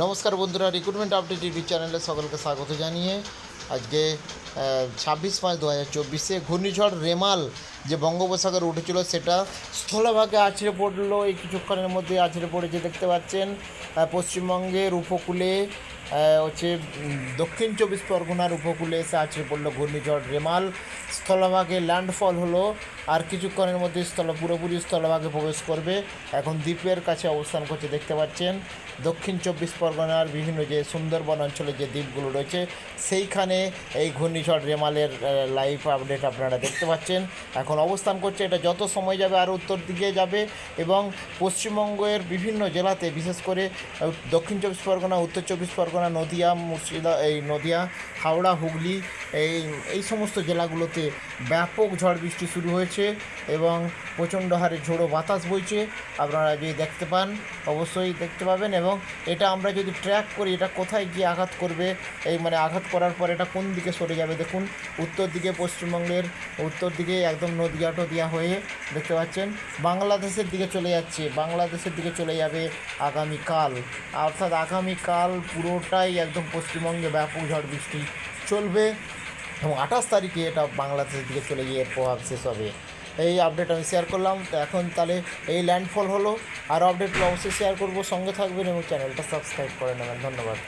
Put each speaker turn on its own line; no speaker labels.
নমস্কার বন্ধুরা recruitment update TV চ্যানেলে সকলকে স্বাগত জানিয়ে আজকে ছাব্বিশ পাঁচ দু হাজার চব্বিশে ঘূর্ণিঝড় রেমাল যে বঙ্গোপসাগর উঠেছিল সেটা স্থলভাগে আছড়ে পড়ল। এই কিছুক্ষণের মধ্যে আছড়ে পড়েছে, দেখতে পাচ্ছেন। পশ্চিমবঙ্গের উপকূলে হচ্ছে দক্ষিণ চব্বিশ পরগনার উপকূলে এসে আছড়ে পড়ল ঘূর্ণিঝড় রেমাল। স্থলভাগে ল্যান্ডফল হলো, আর কিছুক্ষণের মধ্যে স্থল, পুরোপুরি স্থলভাগে প্রবেশ করবে। এখন দ্বীপের কাছে অবস্থান করছে, দেখতে পাচ্ছেন, দক্ষিণ চব্বিশ পরগনার বিভিন্ন যে সুন্দরবন অঞ্চলে যে দ্বীপগুলো রয়েছে, সেইখানে এই ঘূর্ণিঝড় রেমালের লাইভ আপডেট আপনারা দেখতে পাচ্ছেন। এখন অবস্থান করছে, এটা যত সময় যাবে আরও উত্তর দিকে যাবে এবং পশ্চিমবঙ্গের বিভিন্ন জেলাতে, বিশেষ করে দক্ষিণ চব্বিশ পরগনা, উত্তর চব্বিশ পরগনা নদিয়া, মুর্শিদা, এই নদিয়া, হাওড়া, হুগলি, এই এই সমস্ত জেলাগুলোতে ব্যাপক ঝড় বৃষ্টি শুরু হয়েছে এবং প্রচণ্ড হারে ঝোড়ো বাতাস বইছে। আপনারা যদি দেখতে পান, অবশ্যই দেখতে পাবেন এবং এটা আমরা যদি ট্র্যাক করি, এটা কোথায় গিয়ে আঘাত করবে, এই মানে আঘাত করার পর এটা কোন দিকে সরে যাবে, দেখুন, উত্তর দিকে, পশ্চিমবঙ্গের উত্তর দিকে একদম নদিয়া টদিয়া হয়ে দেখতে পাচ্ছেন, বাংলাদেশের দিকে চলে যাচ্ছে, বাংলাদেশের দিকে চলে যাবে আগামীকাল। অর্থাৎ আগামীকাল পুরোটাই একদম পশ্চিমবঙ্গে ব্যাপক ঝড় বৃষ্টি চলবে এবং আঠাশ তারিখে এটা বাংলাদেশের দিকে চলে গিয়ে প্রভাব শেষ হবে। এই আপডেট আমি শেয়ার করলাম। তো এখন তাহলে এই ল্যান্ডফল হলো। আর আপডেটগুলো অবশ্যই শেয়ার করব। সঙ্গে থাকবেন এবং চ্যানেলটা সাবস্ক্রাইব করে নেবেন। ধন্যবাদ।